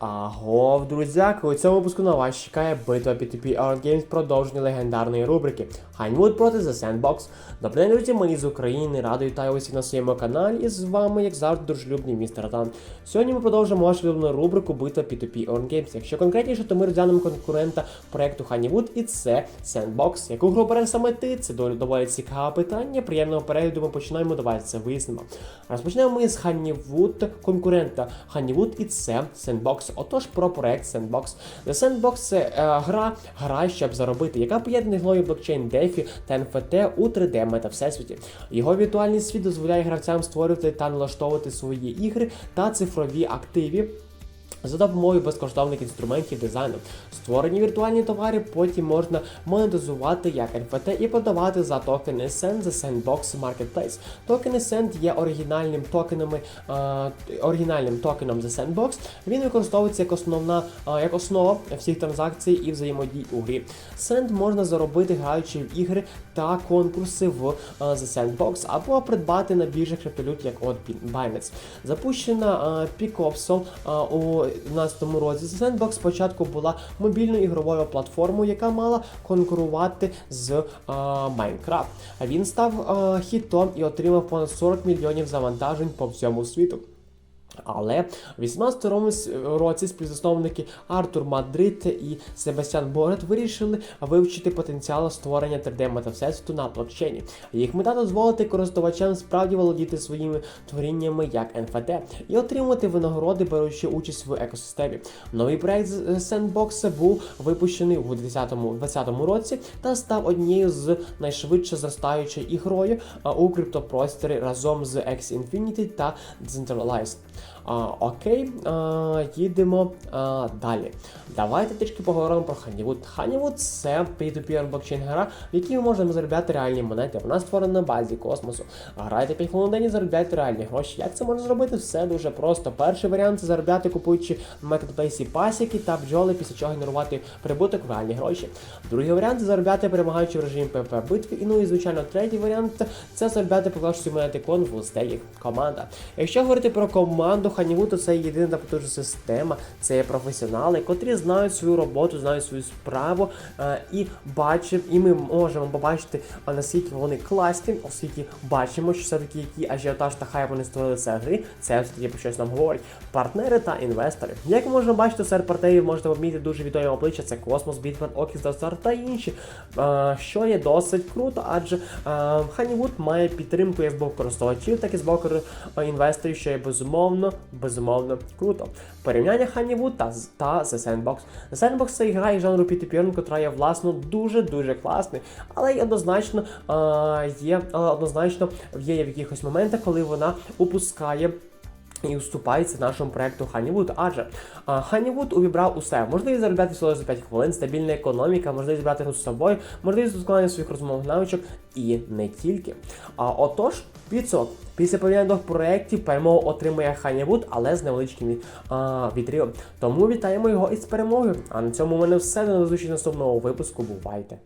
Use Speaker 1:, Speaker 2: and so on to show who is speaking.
Speaker 1: Агов, друзяки, у цьому випуску на вас чекає битва P2P Our Games продовження легендарної рубрики Хайнвуд проти The Sandbox. Добрий друзі, мені з України, радий вітаю усіх на своєму каналі і з вами, як завжди, дружелюбний містер Тан. Сьогодні ми продовжимо вашу улюблену рубрику Битва P2P Our Games. Якщо конкретніше, то ми розглянемо конкурента проекту Honeywood і це Sandbox. Яку гру бере саме ти? Це доволі- цікаве питання. Приємного перегляду ми починаємо, давайте це вияснимо. Розпочнемо ми з Honeywood, конкурента Honeywood і це Sandbox. Отож, про проект Sandbox. The Sandbox це е, гра, гра, щоб заробити, яка поєднує глою блокчейн DeFi та NFT у 3D мета всесвіті. Його віртуальний світ дозволяє гравцям створювати та налаштовувати свої ігри та цифрові активи. За допомогою безкоштовних інструментів дизайну створені віртуальні товари потім можна монетизувати як NFT і подавати за токени SEN The Sandbox Marketplace. Токени SEN є оригінальним токенами, е, оригінальним токеном The Sandbox. Він використовується як основна е, як основа всіх транзакцій і взаємодій у грі. Send можна заробити граючи в ігри та конкурси в е, The Sandbox або придбати на біржах криптовалют, як от Binance. Запущена е, Picopsol е, у 2012 році. Sandbox спочатку була мобільною ігровою платформою, яка мала конкурувати з Майнкрафт. Minecraft. А Він став е, хітом і отримав понад 40 мільйонів завантажень по всьому світу. Але в 18 році співзасновники Артур Мадрид і Себастьян Борет вирішили вивчити потенціал створення 3D метавсесвіту на блокчейні. Їх мета дозволити користувачам справді володіти своїми творіннями як NFT і отримувати винагороди, беручи участь в екосистемі. Новий проект Sandbox був випущений у 2020 році та став однією з найшвидше зростаючою ігрою у криптопросторі разом з X Infinity та Decentralized. А, окей, а, їдемо а, далі. Давайте трішки поговоримо про Honeywood. Honeywood – це P2P блокчейн гра, в якій ми можемо заробляти реальні монети. Вона створена на базі космосу. Грайте 5 хвилин день і заробляйте реальні гроші. Як це можна зробити? Все дуже просто. Перший варіант це заробляти, купуючи в маркетплейсі пасіки та бджоли, після чого генерувати прибуток в реальні гроші. Другий варіант це заробляти, перемагаючи в режимі ПВП битви. І ну і звичайно, третій варіант це заробляти, поклавши монети кон в стейк команда. Якщо говорити про команду Honeywood, то це єдина потужна система, це є професіонали, котрі знають свою роботу, знають свою справу е, і бачимо, і ми можемо побачити, наскільки вони класні, оскільки бачимо, що все-таки який ажіотаж та хайп вони створили це гри, це все-таки про щось нам говорить. Партнери та інвестори. Як можемо бачити, серед партнерів можете помітити дуже відомі обличчя, це Космос, Бітмен, Окіс, Достар та інші, е, що є досить круто, адже е, Honeywood має підтримку як з боку користувачів, так і з боку е, інвесторів, що є безумовно, безумовно круто. Порівняння Ханіву та, та The Sandbox. The Sandbox це гра і жанру P2P, є власно дуже-дуже класний, але й однозначно е, є, однозначно є в якихось моментах, коли вона упускає. І уступається нашому проекту Honeywood, адже Honeywood увібрав усе. Можливість заробляти всього за 5 хвилин, стабільна економіка, можливість брати з собою, можливість досконалення своїх розмовних навичок і не тільки. А отож, підсумок. Після порівняння двох проєктів перемогу отримує Honeywood, але з невеличким а. Тому вітаємо його із перемогою. А на цьому у мене все. До зустрічі в наступному випуску. Бувайте!